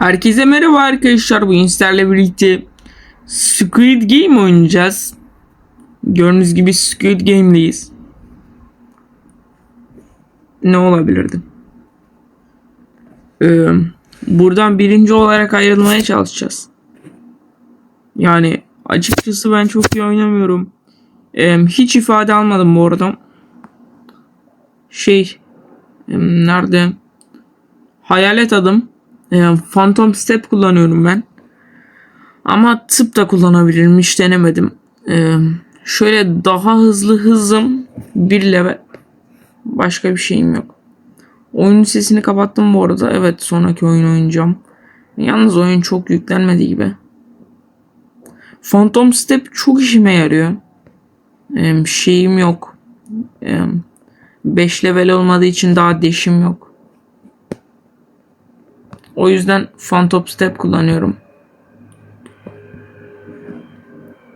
Herkese merhaba arkadaşlar. Bu sizlerle birlikte Squid Game oynayacağız. Gördüğünüz gibi Squid Game'deyiz. Ne olabilirdi? Ee, buradan birinci olarak ayrılmaya çalışacağız. Yani açıkçası ben çok iyi oynamıyorum. Ee, hiç ifade almadım bu arada. Şey nerede? Hayalet adım. Ee, Phantom Step kullanıyorum ben. Ama tıp da kullanabilirim. Hiç denemedim. Ee, şöyle daha hızlı hızım bir level. Başka bir şeyim yok. Oyunun sesini kapattım bu arada. Evet sonraki oyun oynayacağım. Yalnız oyun çok yüklenmedi gibi. Phantom Step çok işime yarıyor. Ee, şeyim yok. 5 level olmadığı için daha deşim yok. O yüzden Phantom Step kullanıyorum.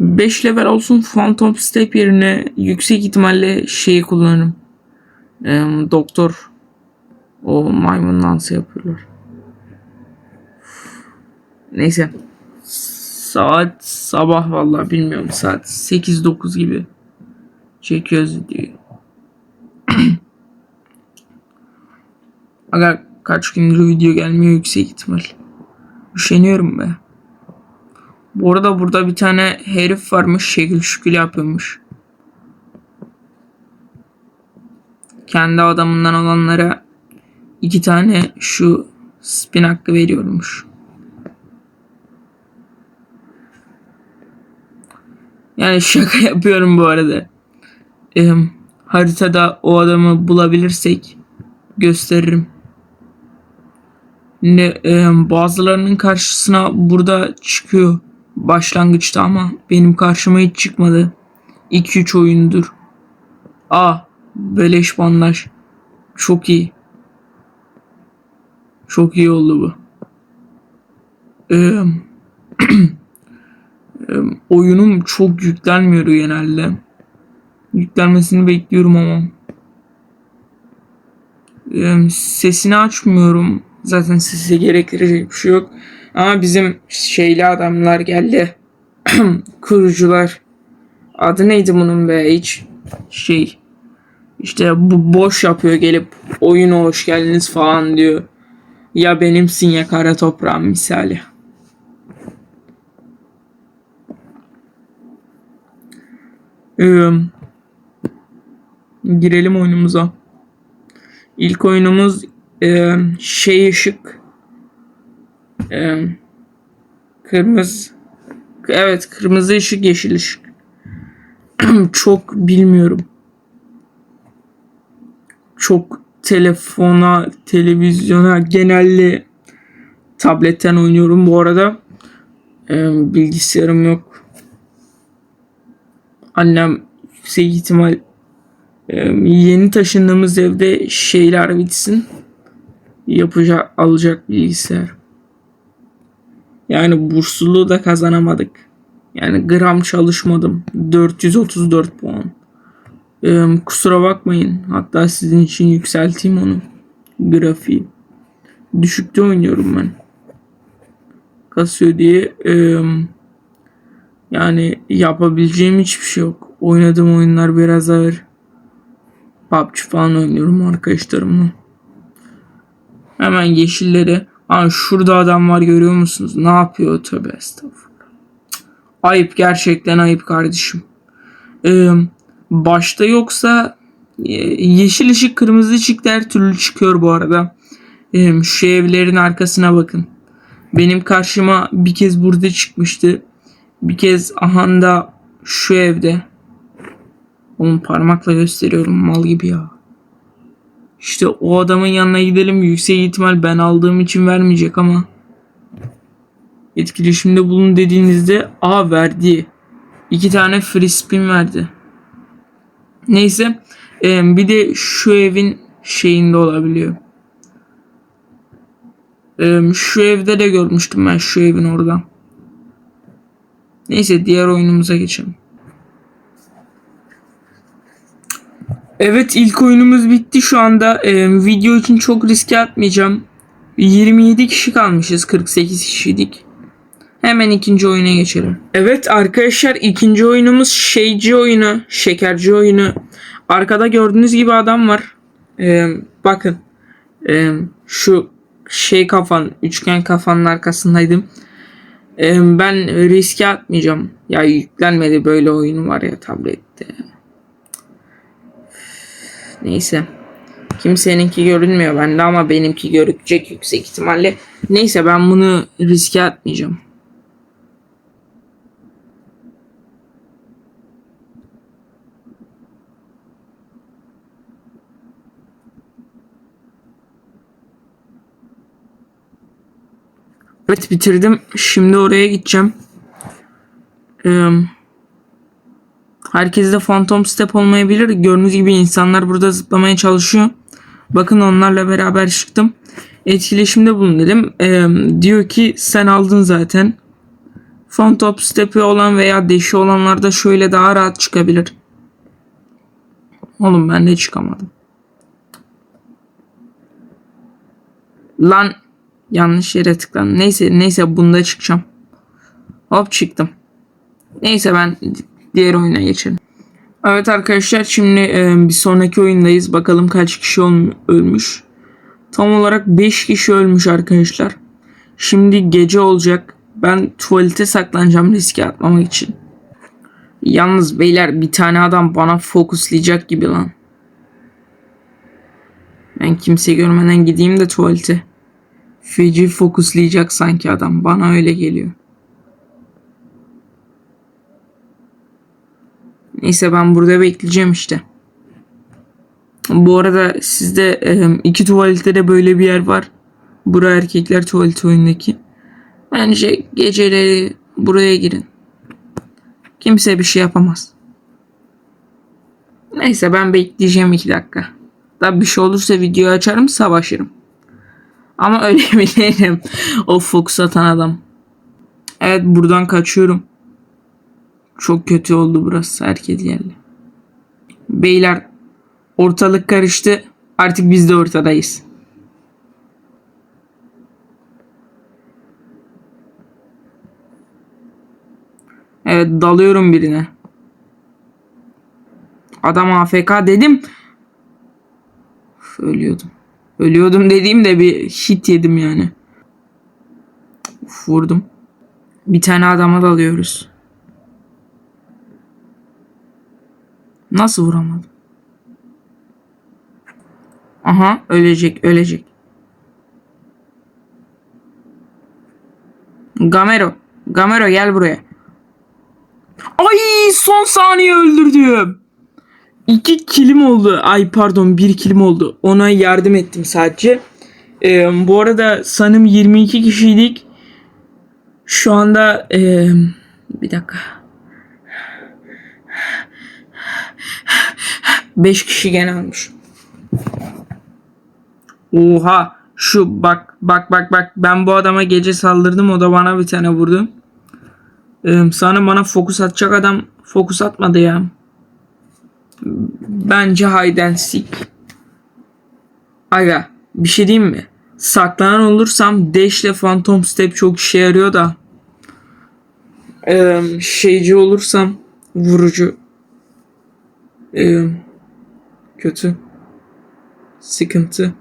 5 level olsun Phantom Step yerine yüksek ihtimalle şeyi kullanırım. Ee, doktor o maymun dansı yapıyorlar. Neyse. Saat sabah vallahi bilmiyorum saat 8-9 gibi çekiyoruz videoyu. Aga kaç gündür video gelmiyor yüksek ihtimal. Üşeniyorum be. Bu arada burada bir tane herif varmış şekil şükül yapıyormuş. Kendi adamından olanlara iki tane şu spin hakkı veriyormuş. Yani şaka yapıyorum bu arada. Ee, haritada o adamı bulabilirsek gösteririm. Ne, e, bazılarının karşısına burada çıkıyor başlangıçta ama benim karşıma hiç çıkmadı. 2-3 oyundur. Aa beleş bandaj. Çok iyi. Çok iyi oldu bu. Ee, oyunum çok yüklenmiyor genelde. Yüklenmesini bekliyorum ama. Ee, sesini açmıyorum. Zaten sesi gerektirecek bir şey yok. Ama bizim şeyli adamlar geldi. Kurucular. Adı neydi bunun be hiç şey. İşte bu boş yapıyor gelip oyuna hoş geldiniz falan diyor. Ya benimsin ya kara toprağım misali. Ee, girelim oyunumuza. İlk oyunumuz e, şey ışık. E, kırmızı. Evet kırmızı ışık yeşil ışık. Çok bilmiyorum. Çok telefona, televizyona, genelde tabletten oynuyorum bu arada. E, bilgisayarım yok. Annem yüksek ihtimal e, yeni taşındığımız evde şeyler bitsin. Yapacak, alacak bilgisayar. Yani bursluluğu da kazanamadık. Yani gram çalışmadım. 434 puan. Ee, kusura bakmayın. Hatta sizin için yükselteyim onu. Grafiği. Düşükte oynuyorum ben. Kasıyor diye ee, yani yapabileceğim hiçbir şey yok. Oynadığım oyunlar biraz ağır. PUBG falan oynuyorum arkadaşlarımla. Hemen yeşilleri. Aa şurada adam var görüyor musunuz? Ne yapıyor? Tövbe estağfurullah. Ayıp gerçekten ayıp kardeşim. Ee, başta yoksa e, yeşil ışık kırmızı ışık her türlü çıkıyor bu arada. Ee, şu evlerin arkasına bakın. Benim karşıma bir kez burada çıkmıştı. Bir kez ahanda şu evde. Onu parmakla gösteriyorum mal gibi ya. İşte o adamın yanına gidelim. Yüksek ihtimal ben aldığım için vermeyecek ama. Etkileşimde bulun dediğinizde a verdi. İki tane free spin verdi. Neyse. Bir de şu evin şeyinde olabiliyor. Şu evde de görmüştüm ben şu evin orada. Neyse diğer oyunumuza geçelim. Evet ilk oyunumuz bitti şu anda. Ee, video için çok riske atmayacağım. 27 kişi kalmışız. 48 kişiydik. Hemen ikinci oyuna geçelim. Evet arkadaşlar ikinci oyunumuz şeyci oyunu. Şekerci oyunu. Arkada gördüğünüz gibi adam var. Ee, bakın. Ee, şu şey kafan, üçgen kafanın arkasındaydım. Ee, ben riske atmayacağım. Ya yüklenmedi böyle oyun var ya tablette. Neyse. Kimseninki görünmüyor bende ama benimki görükecek yüksek ihtimalle. Neyse ben bunu riske atmayacağım. Evet bitirdim. Şimdi oraya gideceğim. Ee, herkes de Phantom Step olmayabilir. Gördüğünüz gibi insanlar burada zıplamaya çalışıyor. Bakın onlarla beraber çıktım. Etkileşimde bulun dedim. Ee, diyor ki sen aldın zaten. Phantom Step'i olan veya deşi olanlarda şöyle daha rahat çıkabilir. Oğlum ben de çıkamadım. Lan yanlış yere tıkladım. Neyse neyse bunda çıkacağım. Hop çıktım. Neyse ben diğer oyuna geçelim. Evet arkadaşlar şimdi e, bir sonraki oyundayız. Bakalım kaç kişi ölmüş. Tam olarak 5 kişi ölmüş arkadaşlar. Şimdi gece olacak. Ben tuvalete saklanacağım riske atmamak için. Yalnız beyler bir tane adam bana fokuslayacak gibi lan. Ben kimse görmeden gideyim de tuvalete. Feci fokuslayacak sanki adam. Bana öyle geliyor. Neyse ben burada bekleyeceğim işte. Bu arada sizde e, iki tuvalette de böyle bir yer var. Bura erkekler tuvaleti oyundaki. Bence geceleri buraya girin. Kimse bir şey yapamaz. Neyse ben bekleyeceğim iki dakika. Da bir şey olursa videoyu açarım savaşırım. Ama öyle bilirim. o fokus atan adam. Evet buradan kaçıyorum. Çok kötü oldu burası. Herkes geldi. Beyler ortalık karıştı. Artık biz de ortadayız. Evet dalıyorum birine. Adam AFK dedim. Üf, ölüyordum. Ölüyordum dediğimde bir hit yedim yani. Uf, vurdum. Bir tane adama dalıyoruz. Nasıl vuramadım? Aha ölecek ölecek. Gamero. Gamero gel buraya. Ay son saniye öldürdüm. İki kilim oldu. Ay pardon bir kilim oldu. Ona yardım ettim sadece. Ee, bu arada sanırım 22 kişiydik. Şu anda ee, bir dakika. 5 kişi gene almış. Oha şu bak bak bak bak ben bu adama gece saldırdım o da bana bir tane vurdu. Ee, sana bana fokus atacak adam fokus atmadı ya. Bence hide and. Aga bir şey diyeyim mi? Saklanan olursam dash ile phantom step çok işe yarıyor da. Ee, şeyci olursam vurucu. Ee, kötü. Sıkıntı.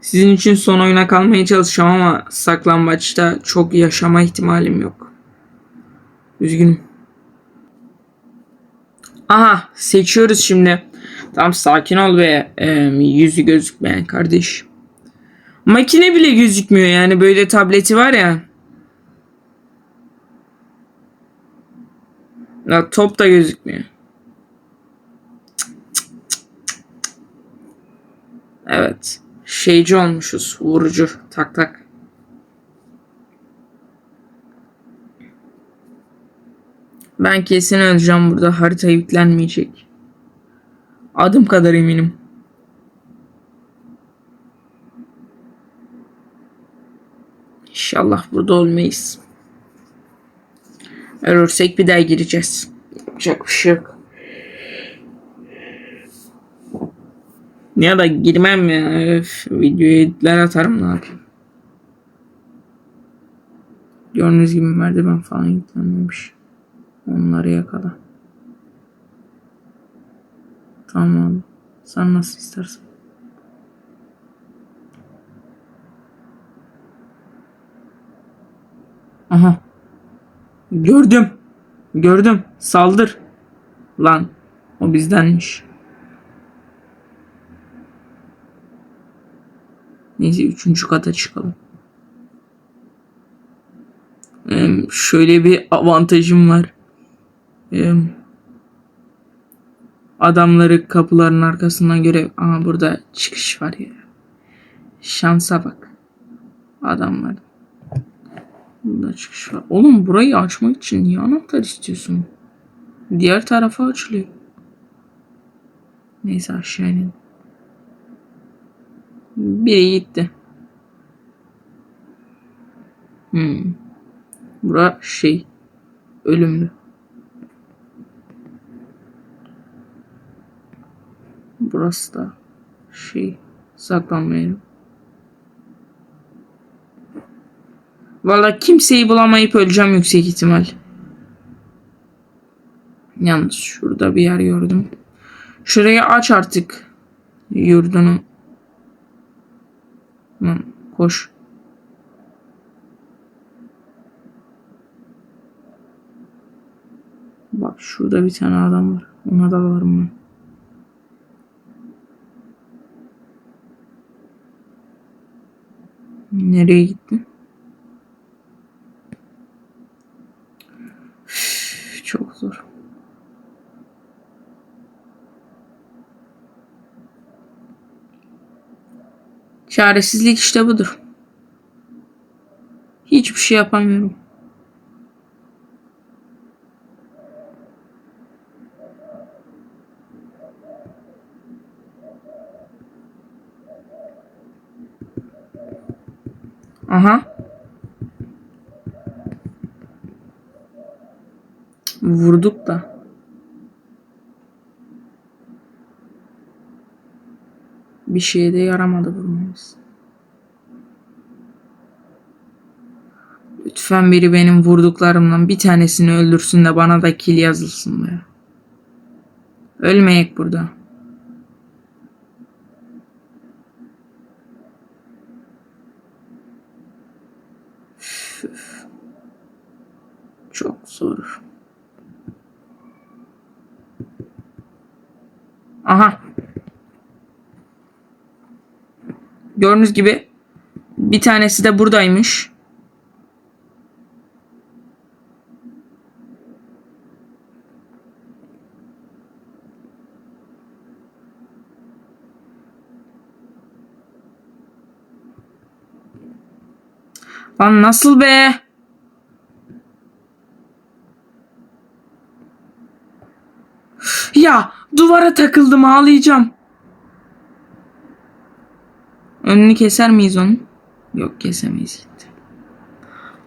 Sizin için son oyuna kalmaya çalışacağım ama saklambaçta çok yaşama ihtimalim yok. Üzgünüm. Aha seçiyoruz şimdi. Tamam sakin ol ve e, yüzü gözükmeyen kardeş. Makine bile gözükmüyor yani böyle tableti var ya. Ya top da gözükmüyor. Evet. Şeyci olmuşuz. Vurucu. Tak tak. Ben kesin öleceğim burada. Harita yüklenmeyecek. Adım kadar eminim. İnşallah burada olmayız. Ölürsek bir daha gireceğiz. Yapacak bir şey yok. Ya da girmem ya. Öf, videoyu editler atarım ne yapayım. Gördüğünüz gibi merdiven falan yüklenmemiş. Onları yakala. Tamam. Sen nasıl istersen. Aha. Gördüm. Gördüm. Saldır. Lan. O bizdenmiş. Neyse üçüncü kata çıkalım. Ee, şöyle bir avantajım var. Ee, adamları kapıların arkasından göre ama burada çıkış var ya. Şansa bak. Adamlar. Burada çıkış var. Oğlum burayı açmak için niye anahtar istiyorsun? Diğer tarafa açılıyor. Neyse aşağı inelim. Biri gitti. Hmm. Bura şey ölümlü. Burası da şey saklanmayalım. Valla kimseyi bulamayıp öleceğim yüksek ihtimal. Yalnız şurada bir yer gördüm. Şurayı aç artık. Yurdunu. Lan koş. Bak şurada bir tane adam var. Ona da varım ben. Nereye gitti? Çok zor. Çaresizlik işte budur. Hiçbir şey yapamıyorum. Aha. Vurduk da. Bir şeye de yaramadı vurmamız. Lütfen biri benim vurduklarımdan bir tanesini öldürsün de bana da kill yazılsın be. Ölmeyek burada. Çok zor. Aha. Gördüğünüz gibi bir tanesi de buradaymış. Lan nasıl be? Ya duvara takıldım ağlayacağım. Önünü keser miyiz onun? Yok kesemeyiz.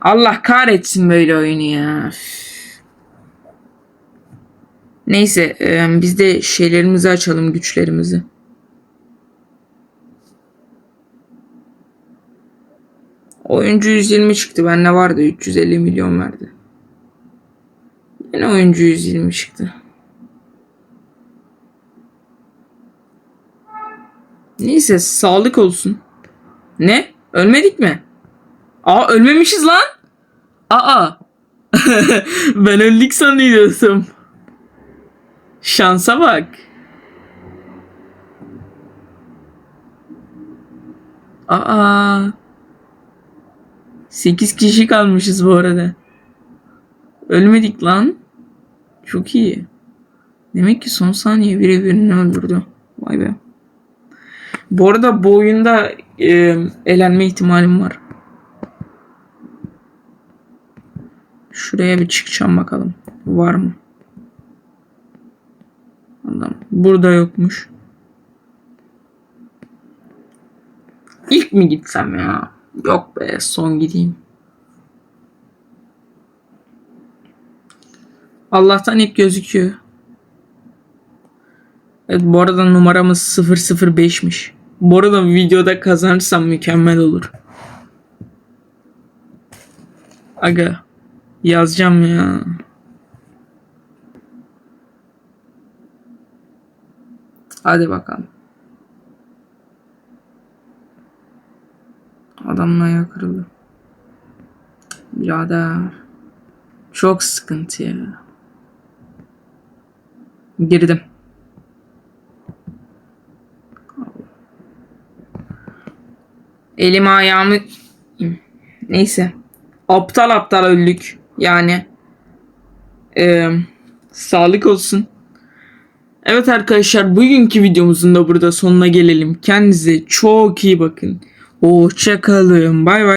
Allah kahretsin böyle oyunu ya. Neyse e, biz de şeylerimizi açalım güçlerimizi. Oyuncu 120 çıktı. Bende vardı 350 milyon verdi. Yine oyuncu 120 çıktı. Neyse sağlık olsun. Ne? Ölmedik mi? Aa ölmemişiz lan. Aa. ben öldük sanıyordum. Şansa bak. Aa. 8 kişi kalmışız bu arada. Ölmedik lan. Çok iyi. Demek ki son saniye biri birini öldürdü. Vay be. Bu arada bu oyunda e, elenme ihtimalim var. Şuraya bir çıkacağım bakalım. Var mı? Adam burada yokmuş. İlk mi gitsem ya? Yok be son gideyim. Allah'tan hep gözüküyor. Evet bu arada numaramız 005'miş. Bu arada videoda kazanırsam mükemmel olur. Aga yazacağım ya. Hadi bakalım. Adamın ayağı kırıldı. Birader. Çok sıkıntı ya. Girdim. Elimi ayağımı... Neyse. Aptal aptal öldük. Yani. Eee sağlık olsun. Evet arkadaşlar bugünkü videomuzun da burada sonuna gelelim. Kendinize çok iyi bakın. Hoşçakalın. Bay bay.